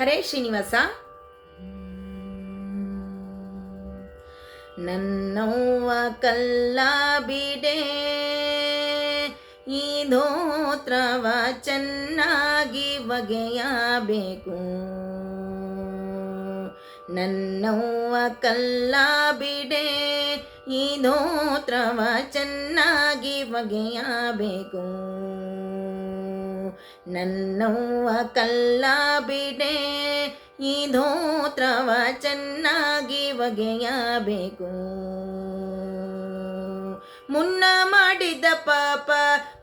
ಹರೇ ಶ್ರೀನಿವಾಸ. ನನ್ನವ್ವ ಕಲ್ಲ ಬಿಡೆ, ಈ ಧೋತ್ರವ ಚೆನ್ನಾಗಿ ಬಗೆಯಬೇಕು. ನನ್ನವ್ವ ಕಲ್ಲ ಬಿಡೆ, ಈ ಧೋತ್ರವ ಚೆನ್ನಾಗಿ ಬಗೆಯಬೇಕು. ನನ್ನವ್ವ ಕಲ್ಲ ಬಿಡೆ ಈ ಧೋತ್ರವ ಚೆನ್ನಾಗಿ ಬಗೆಯಬೇಕು ಮುನ್ನ ಮಾಡಿದ ಪಾಪ,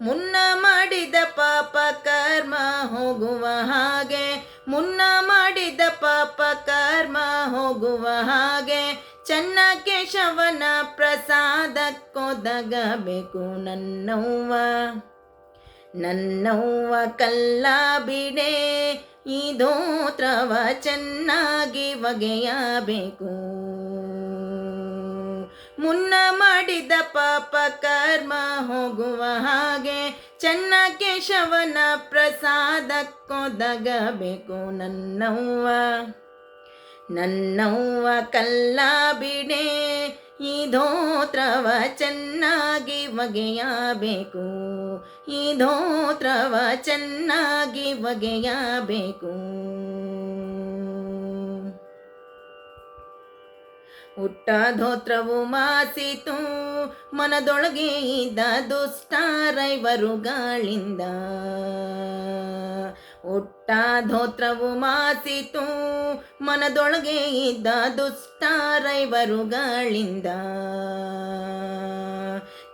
ಮುನ್ನ ಮಾಡಿದ ಪಾಪ, ಕರ್ಮ ಹೋಗುವ ಹಾಗೆ. ಮುನ್ನ ಮಾಡಿದ ಪಾಪ, ಕರ್ಮ ಹೋಗುವ ಹಾಗೆ. ಚನ್ನ ಕೇಶವನ ಪ್ರಸಾದಕ್ಕೊದಗಬೇಕು ನನ್ನವ್ವ. ನನ್ನವ್ವ ಕಲ್ಲ ಬಿಡೆ ಈ ತ್ರವ ಚೆನ್ನಾಗಿ ಬಗೆಯಬೇಕು ಮುನ್ನ ಮಾಡಿದ ಪಾಪ ಕರ್ಮ ಹೋಗುವ ಹಾಗೆ ಚನ್ನ ಕೇಶವನ ಪ್ರಸಾದಕ್ಕೊದಗಬೇಕು ನನ್ನವ್ವ. ನನ್ನವ್ವ ಕಲ್ಲ ಬಿಡೆ ಈ ಚೆನ್ನಾಗಿ ಬಗೆಯಬೇಕು. ಈ ಚೆನ್ನಾಗಿ ಬಗೆಯಬೇಕು. ಹುಟ್ಟ ಧೋತ್ರವು ಮಾಸಿತು ಮನದೊಳಗೆ ಇದ್ದ ದುಷ್ಟ ರೈವರುಗಳಿಂದ ಹುಟ್ಟ ಧೋತ್ರವು ಮಾಸಿತು. ಮನದೊಳಗೆ ಇದ್ದ ದುಷ್ಟ ರೈವರುಗಳಿಂದ.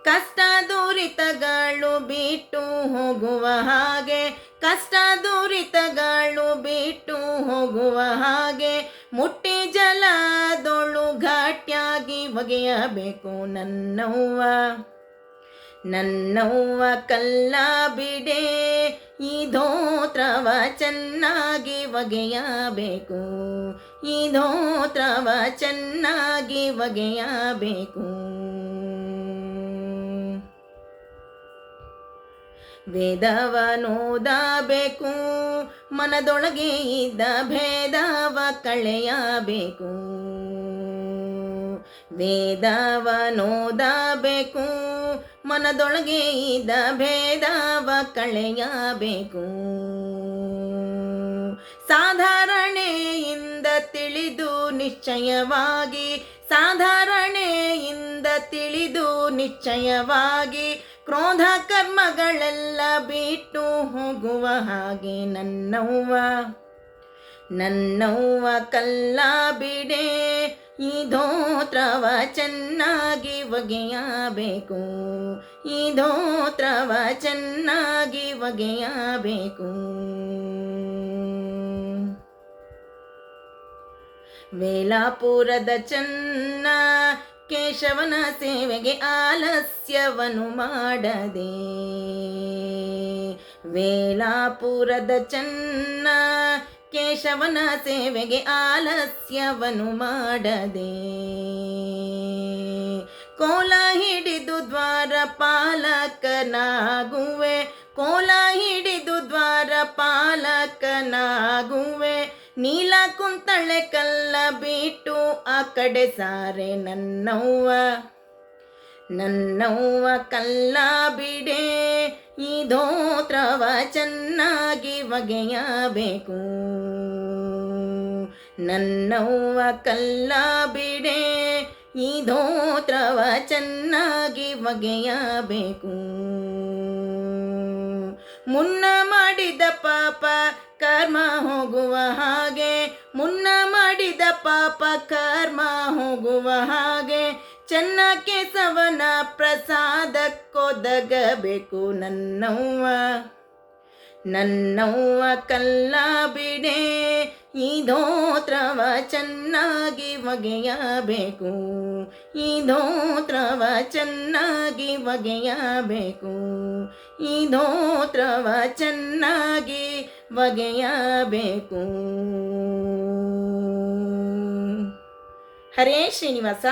ಕಷ್ಟ ದುರಿತಗಳು ಬಿಟ್ಟು ಹೋಗುವ ಹಾಗೆ, ಕಷ್ಟ ದುರಿತಗಳು ಬಿಟ್ಟು ಹೋಗುವ ಹಾಗೆ, ಮುಟ್ಟಿ ಜಲದೊಳು ಘಾಟಿಯಾಗಿ ಒಗೆಯಬೇಕು ನನ್ನವ್ವ. ನನ್ನವ್ವ ಕಲ್ಲ ಬಿಡೆ ಈ ಚೆನ್ನಾಗಿ ಒಗೆಯಬೇಕು. ಈ ಧೋತ್ರವ ಚೆನ್ನಾಗಿ ವೇದವ ವೇದವನೋದಬೇಕು, ಮನದೊಳಗೆ ಇದ್ದ ಭೇದವ ಕಳೆಯಬೇಕು. ವೇದವನೋದಬೇಕು ಮನದೊಳಗೆ ಇದ್ದ ಭೇದವ ಕಳೆಯಬೇಕು. ಸಾಧಾರಣೆಯಿಂದ ತಿಳಿದು ನಿಶ್ಚಯವಾಗಿ, ಸಾಧಾರಣೆಯಿಂದ ತಿಳಿದು ನಿಶ್ಚಯವಾಗಿ ಕ್ರೋಧ ಕರ್ಮಗಳೆಲ್ಲ ಬಿಟ್ಟು ಹೋಗುವ ಹಾಗೆ ನನ್ನವ್ವ. ನನ್ನವ್ವ ಕಲ್ಲ ಬಿಡೆ ಈ ಧೋತ್ರವ ಚೆನ್ನಾಗಿ ಒಗೆಯಬೇಕು. ಈ ಧೋತ್ರವ ಚೆನ್ನಾಗಿ ಒಗೆಯಬೇಕು. ವೇಲಾಪುರದ ಚನ್ನ ಕೇಶವನ ಸೇವೆಗೆ ಆಲಸ್ಯವನ್ನು ಮಾಡದೆ. ವೇಲಾಪುರದ ಚನ್ನ ಕೇಶವನ ಸೇವೆಗೆ ಆಲಸ್ಯವನು ಮಾಡದೆ. ಕೋಲ ಹಿಡಿದು ದ್ವಾರ ಪಾಲಕನಾಗುವೆ. ಕೋಲ ಹಿಡಿದು ದ್ವಾರ ಪಾಲಕನಾಗುವೆ. ನೀಲ ಕುಂತಳೆ ಕಲ್ಲ ಬಿಟ್ಟು ಆ ಕಡೆ ಸಾರೆ ನನ್ನವ್ವ. ನನ್ನವ್ವ ಕಲ್ಲ ಬಿಡೆ ಈ ಧೋತ್ರವ ಚೆನ್ನಾಗಿ ಬಗೆಯಬೇಕು ನನ್ನವ್ವ ಕಲ್ಲ ಬಿಡೆ ಈ ಧೋತ್ರವ ಚೆನ್ನಾಗಿ ಬಗೆಯಬೇಕು ಮುನ್ನ ಮಾಡಿದ ಪಾಪ ಕರ್ಮ ಹೋಗುವ ಹಾಗೆ, ಮುನ್ನ ಮಾಡಿದ ಪಾಪ ಕರ್ಮ ಹೋಗುವ ಹಾಗೆ ಚೆನ್ನ ಕೇಸವನ ಪ್ರಸಾದಕ್ಕೊದಗಬೇಕು ನನ್ನವ್ವ. ನನ್ನವ್ವ ಕಲ್ಲ ಬಿಡೆ ಈ ಚೆನ್ನಾಗಿ ಒಗೆಯಬೇಕು. ಈ ಧೋತ್ರವ ಚೆನ್ನಾಗಿ ಒಗೆಯಬೇಕು. ಈ ಧೋತ್ರವ ಚೆನ್ನಾಗಿ ಒಗೆಯಬೇಕು. ಹರೇ ಶ್ರೀನಿವಾಸ.